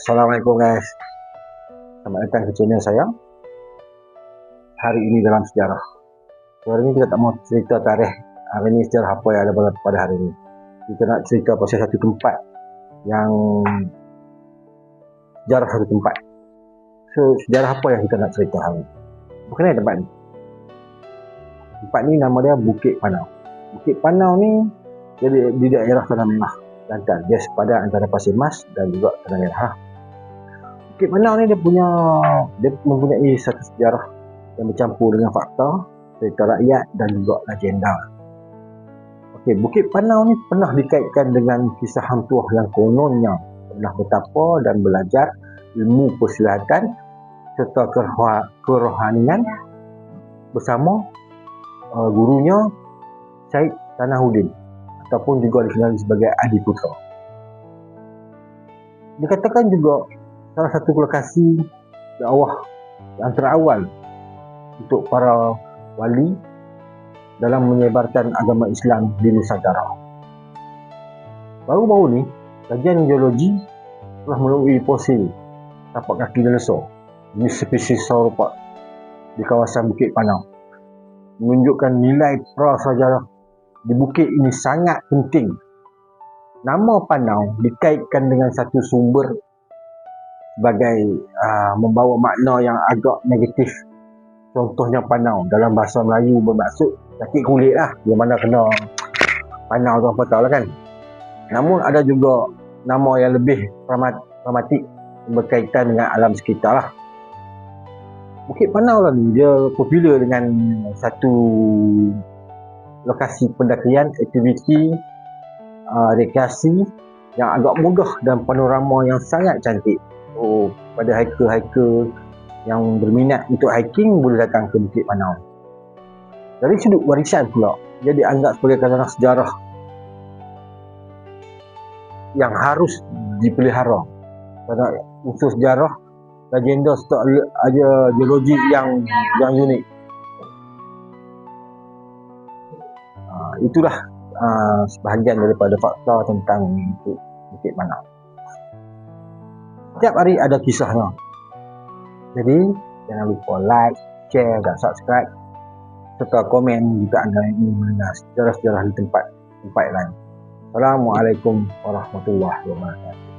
Assalamualaikum guys. Selamat datang ke channel saya. Hari ini dalam sejarah. Hari ini kita tak mau cerita tarikh. Hari ini sejarah apa yang ada pada hari ini. Kita nak cerita pasal satu tempat Yang Sejarah satu tempat. So sejarah apa yang kita nak cerita hari ini? Berkenaan tempat ni. Tempat ni nama dia Bukit Panau. Bukit Panau ni Jadi di daerah Tanah Merah Kelantan. Dia sepadan antara Pasir Mas dan juga Tanah Merah Bukit Panau ni dia punya dia mempunyai satu sejarah yang bercampur dengan fakta, cerita rakyat dan juga legenda. Okey, Bukit Panau ni pernah dikaitkan dengan kisah hang tuah yang kononnya pernah bertapa dan belajar ilmu persilatan serta kerohanian bersama uh, gurunya Syed Tanahuddin ataupun juga dikenali sebagai Adi Putra. Dikatakan juga salah satu lokasi dakwah yang terawal untuk para wali dalam menyebarkan agama Islam di Nusantara. Baru-baru ni, kajian geologi telah melalui fosil tapak kaki dinosaur jenis spesies sauropod di kawasan Bukit Panau menunjukkan nilai prasejarah di bukit ini sangat penting. Nama Panau dikaitkan dengan satu sumber sebagai uh, membawa makna yang agak negatif. Contohnya panau. Dalam bahasa Melayu bermaksud sakit kulit lah. Yang mana kena panau tu apa tahu lah kan. Namun ada juga nama yang lebih dramatik berkaitan dengan alam sekitar lah. Bukit Panau lah ni dia popular dengan satu lokasi pendakian aktiviti uh, rekreasi yang agak mudah dan panorama yang sangat cantik Oh, pada hiker-hiker yang berminat untuk hiking boleh datang ke Bukit Panau. Dari sudut warisan pula, dia dianggap sebagai kawasan sejarah yang harus dipelihara. Kerana unsur sejarah, legenda serta ada geologi yang yang unik. Uh, itulah uh, sebahagian daripada fakta tentang Bukit Panau setiap hari ada kisahnya. Jadi, jangan lupa like, share dan subscribe serta komen jika anda ingin mendengar sejarah-sejarah di tempat tempat lain. Assalamualaikum warahmatullahi wabarakatuh.